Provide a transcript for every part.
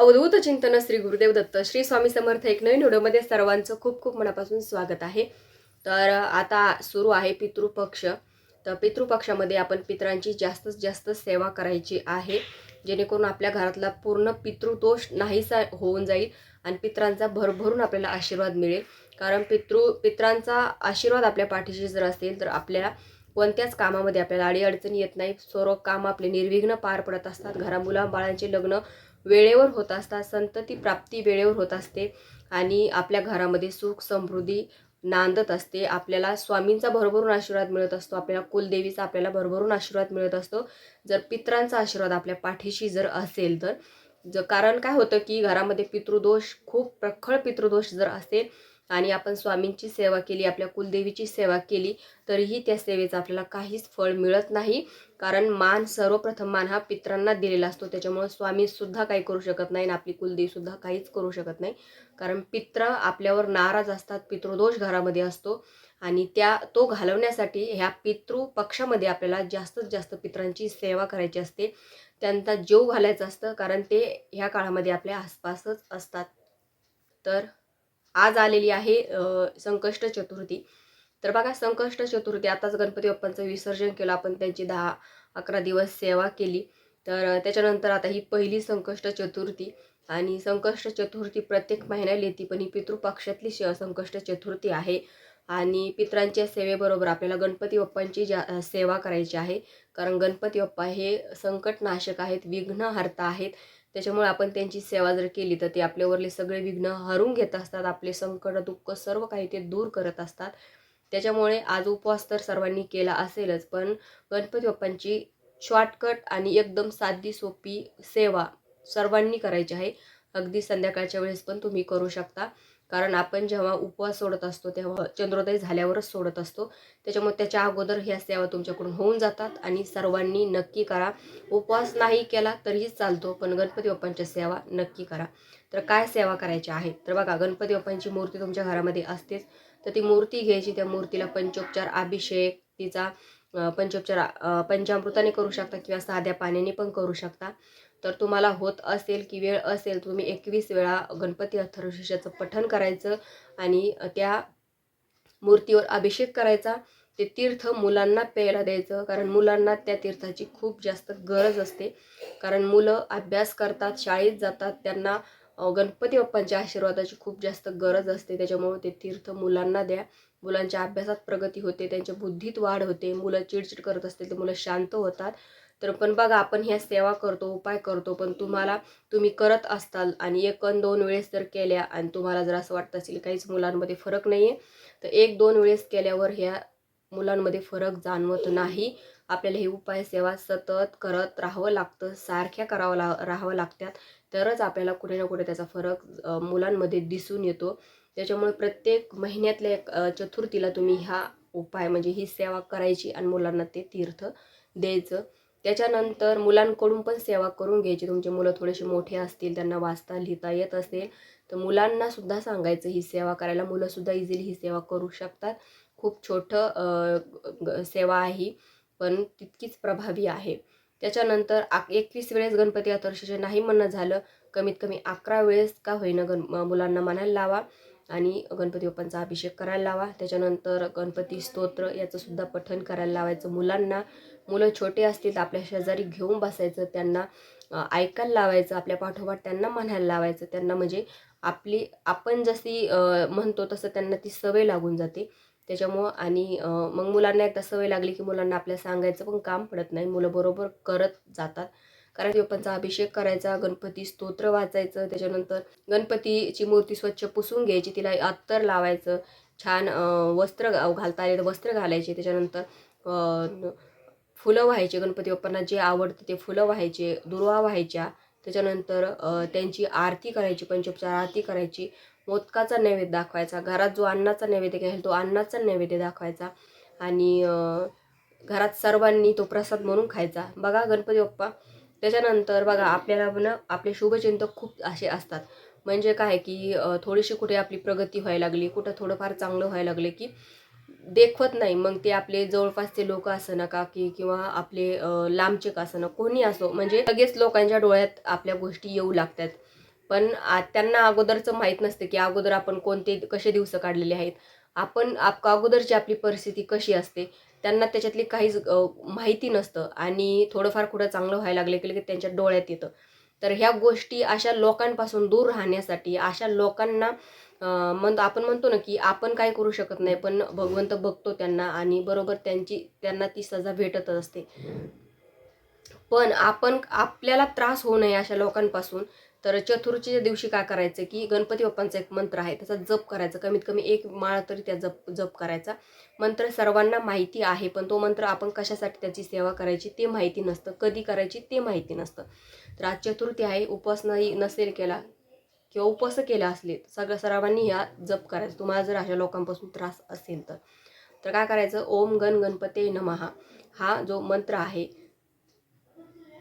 अवधूत चिंतन श्री गुरुदेव दत्त श्री स्वामी समर्थ एक नवीन व्हिडिओमध्ये सर्वांचं खूप खूप मनापासून स्वागत आहे. तर आता सुरू आहे पितृपक्ष. तर पितृपक्षामध्ये आपण पितरांची जास्तीत जास्त सेवा करायची आहे जेणेकरून आपल्या घरातला पूर्ण पितृदोष नाहीसा होऊन जाईल आणि पितरांचा भरभरून आपल्याला आशीर्वाद मिळेल. कारण पितृ पितरांचा आशीर्वाद आपल्या पाठीशी जर असेल तर आपल्याला कोणत्याच कामामध्ये आपल्याला अडीअडचणी येत नाही सर्व काम आपले निर्विघ्न पार पडत असतात. घरामुला बाळांचे लग्न वेळेवर होत असतात संतती प्राप्ती वेळेवर होत असते आणि आपल्या घरामध्ये सुख समृद्धी नांदत असते. आपल्याला स्वामींचा भरभरून आशीर्वाद मिळत असतो आपल्याला कुलदेवीचा आपल्याला भरभरून आशीर्वाद मिळत असतो. जर पित्रांचा आशीर्वाद आपल्या पाठीशी जर असेल तर ज कारण काय होतं की घरामध्ये पितृदोष खूप प्रखळ पितृदोष जर असेल आणि आपण स्वामींची सेवा केली आपल्या कुलदेवीची सेवा केली तरीही त्या सेवेचं आपल्याला काहीच फळ मिळत नाही. कारण मान सर्वप्रथम मान हा पित्रांना दिलेला असतो. त्याच्यामुळे स्वामीसुद्धा काही करू शकत नाही आणि आपली कुलदेवीसुद्धा काहीच करू शकत नाही. कारण पित्र आपल्यावर नाराज असतात पितृदोष घरामध्ये असतो आणि त्या तो घालवण्यासाठी ह्या पितृ पक्षामध्ये आपल्याला जास्तीत जास्त पित्रांची सेवा करायची असते. त्यांचा जीव घालायचा असतं कारण ते ह्या काळामध्ये आपल्या आसपासच असतात. तर आज आलेली आहे संकष्ट चतुर्थी. तर बघा संकष्ट चतुर्थी आताच गणपती बाप्पांचं विसर्जन केलं आपण त्यांची दहा अकरा दिवस सेवा केली. तर त्याच्यानंतर आता ही पहिली संकष्ट चतुर्थी आणि संकष्ट चतुर्थी प्रत्येक महिन्याला येते पण ही पितृपक्षातली श संकष्ट चतुर्थी आहे. आणि पित्रांच्या सेवेबरोबर आपल्याला गणपती बाप्पांची ज्या सेवा करायची आहे. कारण गणपती बाप्पा हे संकटनाशक आहेत विघ्नहर्ता आहेत. त्याच्यामुळे आपण त्यांची सेवा जर केली तर ते आपल्यावरले सगळे विघ्न हरून घेत असतात आपले संकट दुःख सर्व काही ते दूर करत असतात. त्याच्यामुळे आज उपवास तर सर्वांनी केला असेलच पण गणपती बाप्पांची शॉर्टकट आणि एकदम साधी सोपी सेवा सर्वांनी करायची आहे. अगदी संध्याकाळच्या वेळेस पण तुम्ही करू शकता. कारण आपण जेव्हा उपवास सोडत असतो तेव्हा चंद्रोदय झाल्यावरच सोडत असतो. त्याच्यामुळे त्याच्या अगोदर ह्या सेवा तुमच्याकडून होऊन जातात आणि सर्वांनी नक्की करा. उपवास नाही केला तरीही चालतो पण गणपती बाप्पांच्या सेवा नक्की करा. तर काय सेवा करायच्या आहेत तर बघा गणपती बाप्पांची मूर्ती तुमच्या घरामध्ये असतेच. तर ती मूर्ती घ्यायची त्या मूर्तीला पंचोपचार अभिषेक तिचा पंचोपचार पंचामृताने करू शकता किंवा साध्या पाण्याने पण करू शकता. तर तुम्हाला होत असेल की वेळ असेल तुम्ही एकवीस वेळा गणपती अथर्वशीषाचं पठण करायचं आणि त्या मूर्तीवर अभिषेक करायचा. ते तीर्थ मुलांना प्यायला द्यायचं कारण मुलांना त्या तीर्थाची खूप जास्त गरज असते. कारण मुलं अभ्यास करतात शाळेत जातात त्यांना गणपती बाप्पांच्या आशीर्वादाची खूप जास्त गरज असते. त्याच्यामुळे ते तीर्थ मुलांना द्या. मुलांच्या अभ्यासात प्रगती होते त्यांच्या बुद्धीत वाढ होते मुलं चिडचिड करत असतील तर मुलं शांत होतात. तर पण बघा आपण ह्या सेवा करतो उपाय करतो पण तुम्हाला तुम्ही करत असताल आणि एक अन दोन वेळेस जर केल्या आणि तुम्हाला जर असं वाटत असेल काहीच मुलांमध्ये फरक नाही आहे तर एक दोन वेळेस केल्यावर ह्या मुलांमध्ये फरक जाणवत नाही. आपल्याला हे उपाय सेवा सतत करत राहावं लागतं सारख्या करावं ला राहावं लागतात. तरच आपल्याला कुठे ना कुठे त्याचा फरक मुलांमध्ये दिसून येतो. त्याच्यामुळे प्रत्येक महिन्यातल्या चतुर्थीला तुम्ही ह्या उपाय म्हणजे ही सेवा करायची आणि मुलांना ते तीर्थ द्यायचं. त्याच्यानंतर मुलांकडून पण सेवा करून घ्यायची. तुमचे मुलं थोडेसे मोठे असतील त्यांना वाचता लिहिता येत असेल तर मुलांना सुद्धा सांगायचं ही सेवा करायला. मुलंसुद्धा इझिली ही सेवा करू शकतात. खूप छोटं ग- सेवा आहे पण तितकीच प्रभावी आहे. त्याच्यानंतर आक एकवीस वेळेस गणपती आतर्षाचे नाही म्हणणं झालं कमीत कमी अकरा वेळेस का होईना गण मुलांना म्हणायला लावा आणि गणपती बाप्पांचा अभिषेक करायला लावा. त्याच्यानंतर गणपती स्तोत्र याचंसुद्धा पठन पठण करायला लावायचं मुलांना. मुलं छोटे असतील तर आपल्या शेजारी घेऊन बसायचं त्यांना ऐकायला लावायचं आपल्या पाठोपाठ त्यांना म्हणायला लावायचं. त्यांना म्हणजे आपली आपण जशी म्हणतो तसं त्यांना ती सवय लागून जाते. त्याच्यामुळं आणि मग मुलांना एकदा सवय लागली की मुलांना आपल्याला सांगायचं पण काम पडत नाही. मुलं बरोबर करत जातात. कारण बाप्पांचा अभिषेक करायचा गणपती स्तोत्र वाचायचं त्याच्यानंतर गणपतीची मूर्ती स्वच्छ पुसून घ्यायची तिला अत्तर लावायचं छान वस्त्र घा- घालता आले तर वस्त्र घालायचे त्याच्यानंतर फुलं व्हायचे गणपती बाप्पांना जे आवडते ते फुलं व्हायचे दुर्वा व्हायच्या त्याच्यानंतर त्यांची आरती करायची पंचोपचार आरती करायची मोदकाचा नैवेद्य दाखवायचा घरात जो अन्नाचा नैवेद्य घ्यायला तो अन्नाचा नैवेद्य दाखवायचा आणि घरात सर्वांनी तो प्रसाद म्हणून खायचा. बघा गणपती बाप्पा त्याच्यानंतर बघा आपल्याला ना आपले शुभचिंतक खूप असे असतात. म्हणजे काय की थोडीशी कुठे आपली प्रगती व्हायला लागली कुठं थोडंफार चांगलं व्हायला लागले की देखवत नाही. मग ते आपले जवळपासचे लोक असं ना का की किंवा आपले लांबचे का असं ना कोणी असो म्हणजे लगेच लोकांच्या डोळ्यात आपल्या गोष्टी येऊ लागतात. पण त्यांना अगोदरचं माहीत नसतं की अगोदर आपण कोणते कसे दिवस काढलेले आहेत. आपण आप अगोदरची आपली परिस्थिती कशी असते त्यांना त्याच्यातली काहीच माहिती नसतं आणि थोडंफार कुठं चांगलं व्हायला लागलं की लगेच त्यांच्या डोळ्यात येतं. तर ह्या गोष्टी अशा लोकांपासून दूर राहण्यासाठी अशा लोकांना म्हण आपण म्हणतो ना की आपण काय करू शकत नाही पण भगवंत बघतो त्यांना आणि बरोबर त्यांची त्यांना ती सजा भेटतच असते. पण आपण आपल्याला त्रास होऊ नये अशा लोकांपासून. तर चतुर्थीच्या दिवशी काय करायचं की गणपती बाप्पांचा एक मंत्र आहे त्याचा जप करायचा. कमीत कमी एक माळ तरी त्या जप जप करायचा. मंत्र सर्वांना माहिती आहे पण तो मंत्र आपण कशासाठी त्याची सेवा करायची ते माहिती नसतं. कधी करायची ते माहिती नसतं. तर आज चतुर्थी आहे उपवास नाही नसेल केला किंवा उपवास केला असले सगळ्या सर्वांनी ह्या जप करायचं. तुम्हाला जर अशा लोकांपासून त्रास असेल तर. तर काय करायचं? ओम गण गणपते नमहा हा जो मंत्र आहे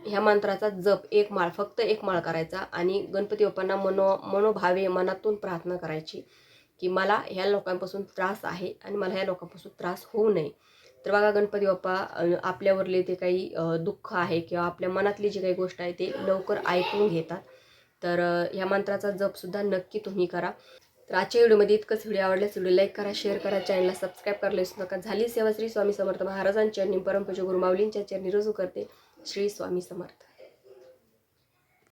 ह्या मंत्राचा जप एक माळ फक्त एक माळ करायचा आणि गणपती बाप्पांना मनो मनोभावे मनातून प्रार्थना करायची की मला ह्या लोकांपासून त्रास आहे आणि मला ह्या लोकांपासून त्रास होऊ नये. तर बघा गणपती बाप्पा आपल्यावरले ते काही दुःख आहे किंवा आपल्या मनातली जी काही गोष्ट आहे ते लवकर ऐकून घेतात. तर ह्या मंत्राचा जपसुद्धा नक्की तुम्ही करा. तर आजच्या व्हिडिओमध्ये इतकंच. व्हिडिओ आवडल्यास व्हिडिओ लाईक करा शेअर करा चॅनलला सबस्क्राईब करायला विसरू नका. झाली सेवा श्री स्वामी समर्थ महाराजांच्या आणि परमपूज्य गुरु माऊलींच्या चरणी रुजू करते. श्री स्वामी समर्थ